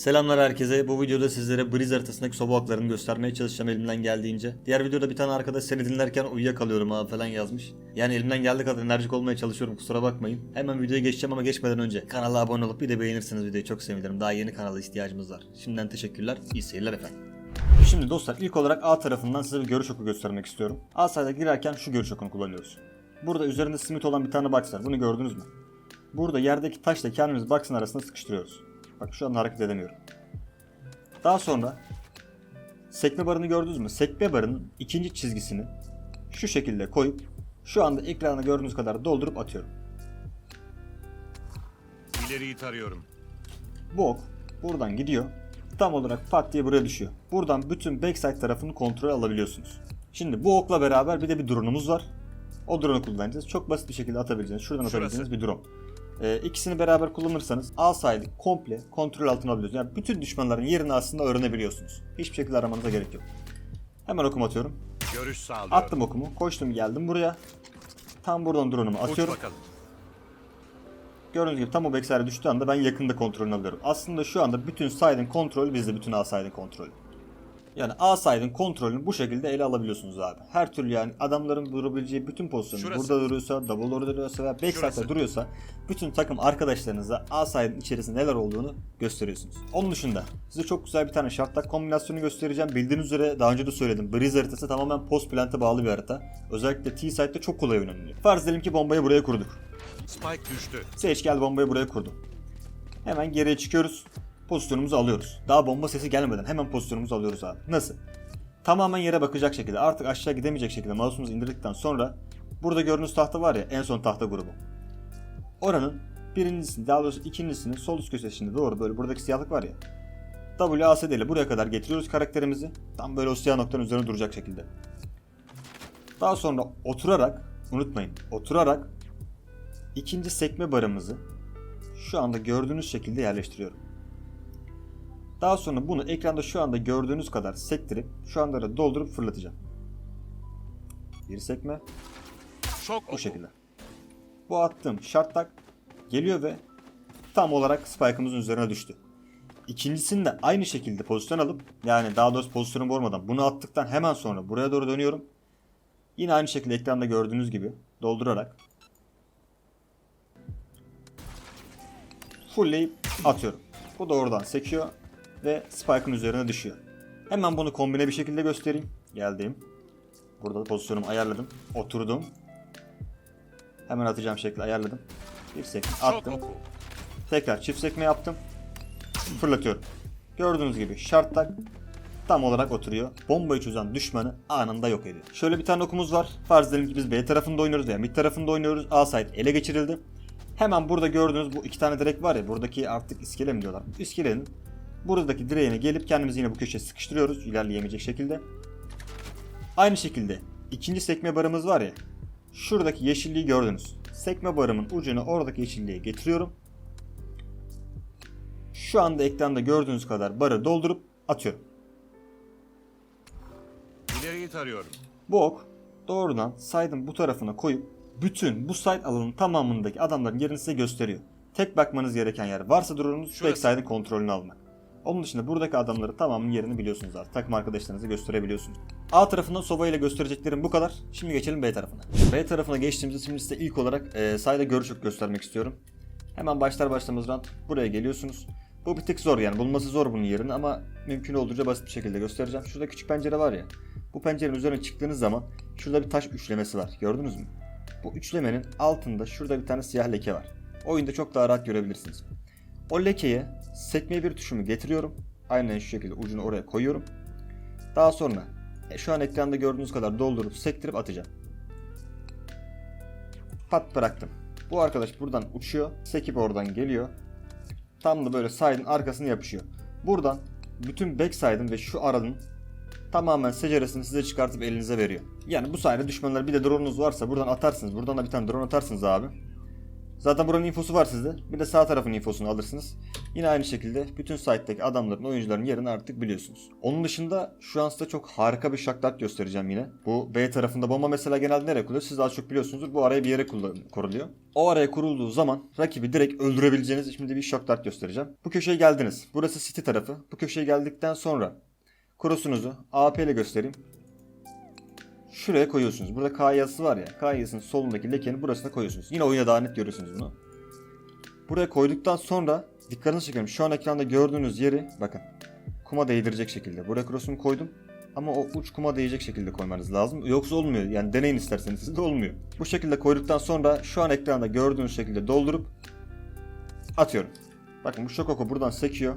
Selamlar herkese. Bu videoda sizlere Breeze haritasındaki soba haklarını göstermeye çalışacağım elimden geldiğince. Diğer videoda bir tane arkadaş seni dinlerken uyuyakalıyorum abi falan yazmış. Yani elimden geldiği kadar enerjik olmaya çalışıyorum kusura bakmayın. Hemen videoya geçeceğim ama geçmeden önce kanala abone olup bir de beğenirseniz videoyu çok sevinirim. Daha yeni kanala ihtiyacımız var. Şimdiden teşekkürler. İyi seyirler efendim. Şimdi dostlar ilk olarak A tarafından size bir görüş oku göstermek istiyorum. A sayda girerken şu görüş okunu kullanıyoruz. Burada üzerinde simit olan bir tane box var. Bunu gördünüz mü? Burada yerdeki taşla kendimiz box'ın arasına sıkıştırıyoruz. Bak şu an hareket edemiyorum. Daha sonra sekme barını gördünüz mü? Sekme barının ikinci çizgisini şu şekilde koyup şu anda ekranda gördüğünüz kadar doldurup atıyorum. İleriyi tarıyorum. Bu ok buradan gidiyor. Tam olarak pat diye buraya düşüyor. Buradan bütün backside tarafını kontrol alabiliyorsunuz. Şimdi bu okla beraber bir de bir drone'umuz var. O drone'u kullanacağız. Çok basit bir şekilde atabileceğiniz, şuradan Şurası. atabileceğiniz bir drone. Ee, ikisini beraber kullanırsanız A side'i komple kontrol altına alabiliyorsunuz. Yani bütün düşmanların yerini aslında öğrenebiliyorsunuz. Hiçbir şekilde aramanıza gerek yok. Hemen okum atıyorum. Görüş sağlıyorum. Attım okumu, koştum geldim buraya. Tam buradan drone'umu atıyorum. Gördüğünüz gibi tam o backside düştüğü anda ben yakında kontrolünü alıyorum. Aslında şu anda bütün side'ın kontrolü bizde bütün A side'ın kontrolü. Yani A side'ın kontrolünü bu şekilde ele alabiliyorsunuz abi. Her türlü yani adamların durabileceği bütün pozisyonu Şurası. burada duruyorsa, double orada duruyorsa veya backside'da duruyorsa bütün takım arkadaşlarınıza A side'ın içerisinde neler olduğunu gösteriyorsunuz. Onun dışında size çok güzel bir tane şartlak kombinasyonu göstereceğim. Bildiğiniz üzere daha önce de söyledim. Breeze haritası tamamen post plant'e bağlı bir harita. Özellikle T-side'de çok kolay oynanıyor. Farz edelim ki bombayı buraya kurduk. Spike düştü. Sage gel bombayı buraya kurdum. Hemen geriye çıkıyoruz. Pozisyonumuzu alıyoruz. Daha bomba sesi gelmeden hemen pozisyonumuzu alıyoruz abi. Nasıl? Tamamen yere bakacak şekilde artık aşağı gidemeyecek şekilde mouse'umuzu indirdikten sonra burada gördüğünüz tahta var ya en son tahta grubu. Oranın birincisini daha doğrusu ikincisini sol üst köşesinde doğru böyle buradaki siyahlık var ya. WASD ile buraya kadar getiriyoruz karakterimizi. Tam böyle o siyah noktanın üzerine duracak şekilde. Daha sonra oturarak unutmayın oturarak ikinci sekme barımızı şu anda gördüğünüz şekilde yerleştiriyorum. Daha sonra bunu ekranda şu anda gördüğünüz kadar sektirip şu anda da doldurup fırlatacağım. Bir sekme Şok bu şekilde. Bu attığım şartlak geliyor ve tam olarak spike'ımızın üzerine düştü. İkincisini de aynı şekilde pozisyon alıp yani daha doğrusu pozisyonu bozmadan bunu attıktan hemen sonra buraya doğru dönüyorum. Yine aynı şekilde ekranda gördüğünüz gibi doldurarak fullleyip atıyorum. Bu da oradan sekiyor ve spike'ın üzerine düşüyor. Hemen bunu kombine bir şekilde göstereyim. Geldim. Burada da pozisyonumu ayarladım. Oturdum. Hemen atacağım şekli ayarladım. Bir sekme attım. Tekrar çift sekme yaptım. Fırlatıyorum. Gördüğünüz gibi şartlak tam olarak oturuyor. Bombayı çözen düşmanı anında yok ediyor. Şöyle bir tane okumuz var. Farz edelim ki biz B tarafında oynuyoruz veya mid tarafında oynuyoruz. A site ele geçirildi. Hemen burada gördüğünüz bu iki tane direk var ya buradaki artık iskele mi diyorlar. İskelenin buradaki direğine gelip kendimizi yine bu köşeye sıkıştırıyoruz ilerleyemeyecek şekilde. Aynı şekilde ikinci sekme barımız var ya. Şuradaki yeşilliği gördünüz. Sekme barımın ucunu oradaki yeşilliğe getiriyorum. Şu anda ekranda gördüğünüz kadar barı doldurup atıyorum. İleriyi tarıyorum. Bu ok doğrudan side'ın bu tarafına koyup bütün bu side alanının tamamındaki adamların yerini size gösteriyor. Tek bakmanız gereken yer varsa drone'unuz Şurası. backside'ın kontrolünü almak. Onun dışında buradaki adamları tamamının yerini biliyorsunuz artık. Takım arkadaşlarınıza gösterebiliyorsunuz. A tarafından Sova ile göstereceklerim bu kadar. Şimdi geçelim B tarafına. B tarafına geçtiğimizde şimdi size ilk olarak e, side'a görüş ok göstermek istiyorum. Hemen başlar başlamaz round buraya geliyorsunuz. Bu bir tık zor yani bulması zor bunun yerini ama mümkün olduğunca basit bir şekilde göstereceğim. Şurada küçük pencere var ya. Bu pencerenin üzerine çıktığınız zaman şurada bir taş üçlemesi var. Gördünüz mü? Bu üçlemenin altında şurada bir tane siyah leke var. Oyunda çok daha rahat görebilirsiniz. O lekeye sekme bir tuşumu getiriyorum. Aynen şu şekilde ucunu oraya koyuyorum. Daha sonra e, şu an ekranda gördüğünüz kadar doldurup sektirip atacağım. Pat bıraktım. Bu arkadaş buradan uçuyor. Sekip oradan geliyor. Tam da böyle side'ın arkasına yapışıyor. Buradan bütün backside'ın ve şu aranın tamamen seceresini size çıkartıp elinize veriyor. Yani bu sayede düşmanlar bir de drone'unuz varsa buradan atarsınız. Buradan da bir tane drone atarsınız abi. Zaten buranın infosu var sizde. Bir de sağ tarafın infosunu alırsınız. Yine aynı şekilde bütün site'deki adamların, oyuncuların yerini artık biliyorsunuz. Onun dışında şu an size çok harika bir şaklat göstereceğim yine. Bu B tarafında bomba mesela genelde nereye kuruluyor? Siz daha çok biliyorsunuzdur. Bu araya bir yere kuruluyor. O araya kurulduğu zaman rakibi direkt öldürebileceğiniz şimdi bir şoklat göstereceğim. Bu köşeye geldiniz. Burası City tarafı. Bu köşeye geldikten sonra Kurusunuzu AP ile göstereyim. Şuraya koyuyorsunuz. Burada K yazısı var ya. K yazısının solundaki lekenin burasına koyuyorsunuz. Yine oyuna daha net görüyorsunuz bunu. Buraya koyduktan sonra dikkatinizi çekiyorum. Şu an ekranda gördüğünüz yeri bakın. Kuma değdirecek şekilde. Buraya cross'umu koydum. Ama o uç kuma değecek şekilde koymanız lazım. Yoksa olmuyor. Yani deneyin isterseniz de olmuyor. Bu şekilde koyduktan sonra şu an ekranda gördüğünüz şekilde doldurup atıyorum. Bakın bu şokoko buradan sekiyor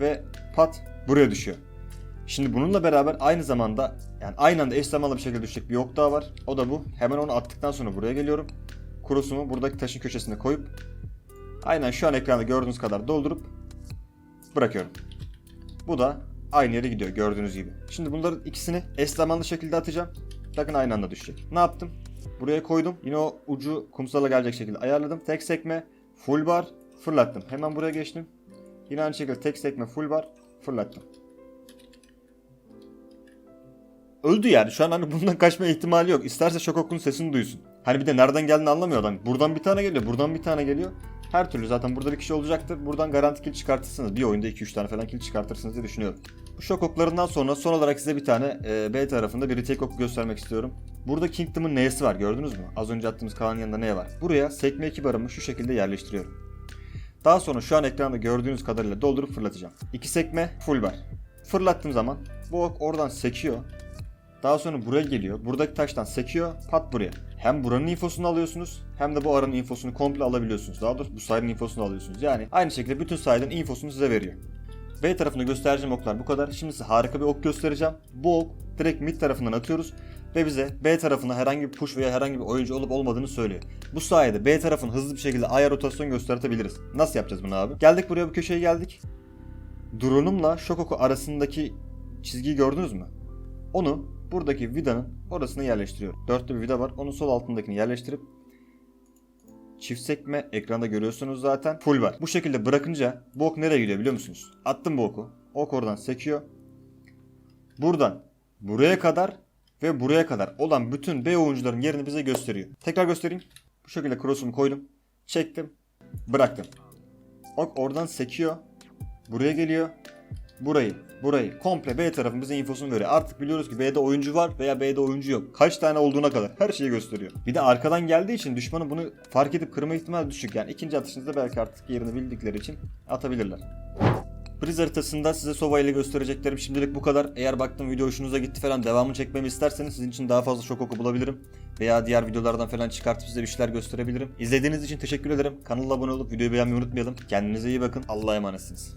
ve pat buraya düşüyor. Şimdi bununla beraber aynı zamanda yani aynı anda eş zamanlı bir şekilde düşecek bir ok daha var. O da bu. Hemen onu attıktan sonra buraya geliyorum. Kurusumu buradaki taşın köşesine koyup aynen şu an ekranda gördüğünüz kadar doldurup bırakıyorum. Bu da aynı yere gidiyor gördüğünüz gibi. Şimdi bunların ikisini eş zamanlı şekilde atacağım. Bakın aynı anda düşecek. Ne yaptım? Buraya koydum. Yine o ucu kumsala gelecek şekilde ayarladım. Tek sekme, full bar, fırlattım. Hemen buraya geçtim. Yine aynı şekilde tek sekme, full bar, fırlattım. Öldü yani. Şu an hani bundan kaçma ihtimali yok. İsterse Şokok'un sesini duysun. Hani bir de nereden geldiğini anlamıyor adam. Buradan bir tane geliyor, buradan bir tane geliyor. Her türlü zaten burada bir kişi olacaktır. Buradan garanti kill çıkartırsınız. Bir oyunda 2-3 tane falan kill çıkartırsınız diye düşünüyorum. Bu şok oklarından sonra son olarak size bir tane e, B tarafında bir retake oku göstermek istiyorum. Burada Kingdom'un N'si var gördünüz mü? Az önce attığımız Kaan'ın yanında ne var? Buraya sekme 2 barımı şu şekilde yerleştiriyorum. Daha sonra şu an ekranda gördüğünüz kadarıyla doldurup fırlatacağım. İki sekme full bar. Fırlattığım zaman bu ok oradan sekiyor. Daha sonra buraya geliyor. Buradaki taştan sekiyor. Pat buraya. Hem buranın infosunu alıyorsunuz hem de bu aranın infosunu komple alabiliyorsunuz. Daha doğrusu bu side'ın infosunu alıyorsunuz. Yani aynı şekilde bütün side'ın infosunu size veriyor. B tarafını göstereceğim oklar bu kadar. Şimdi size harika bir ok göstereceğim. Bu ok direkt mid tarafından atıyoruz ve bize B tarafına herhangi bir push veya herhangi bir oyuncu olup olmadığını söylüyor. Bu sayede B tarafını hızlı bir şekilde A'ya rotasyon göstertebiliriz. Nasıl yapacağız bunu abi? Geldik buraya bu köşeye geldik. Drone'umla Shokoku arasındaki çizgiyi gördünüz mü? Onu buradaki vidanın orasına yerleştiriyorum. Dörtlü bir vida var. Onun sol altındakini yerleştirip çift sekme ekranda görüyorsunuz zaten. Full var. Bu şekilde bırakınca bu ok nereye gidiyor biliyor musunuz? Attım bu oku. Ok oradan sekiyor. Buradan buraya kadar ve buraya kadar olan bütün B oyuncuların yerini bize gösteriyor. Tekrar göstereyim. Bu şekilde cross'umu koydum. Çektim. Bıraktım. Ok oradan sekiyor. Buraya geliyor. Burayı, burayı komple B tarafın bize infosunu veriyor. Artık biliyoruz ki B'de oyuncu var veya B'de oyuncu yok. Kaç tane olduğuna kadar her şeyi gösteriyor. Bir de arkadan geldiği için düşmanın bunu fark edip kırma ihtimali düşük. Yani ikinci atışınızda belki artık yerini bildikleri için atabilirler. Priz haritasında size Sova ile göstereceklerim şimdilik bu kadar. Eğer baktım video hoşunuza gitti falan devamını çekmemi isterseniz sizin için daha fazla şok oku bulabilirim. Veya diğer videolardan falan çıkartıp size bir şeyler gösterebilirim. İzlediğiniz için teşekkür ederim. Kanala abone olup videoyu beğenmeyi unutmayalım. Kendinize iyi bakın. Allah'a emanetsiniz.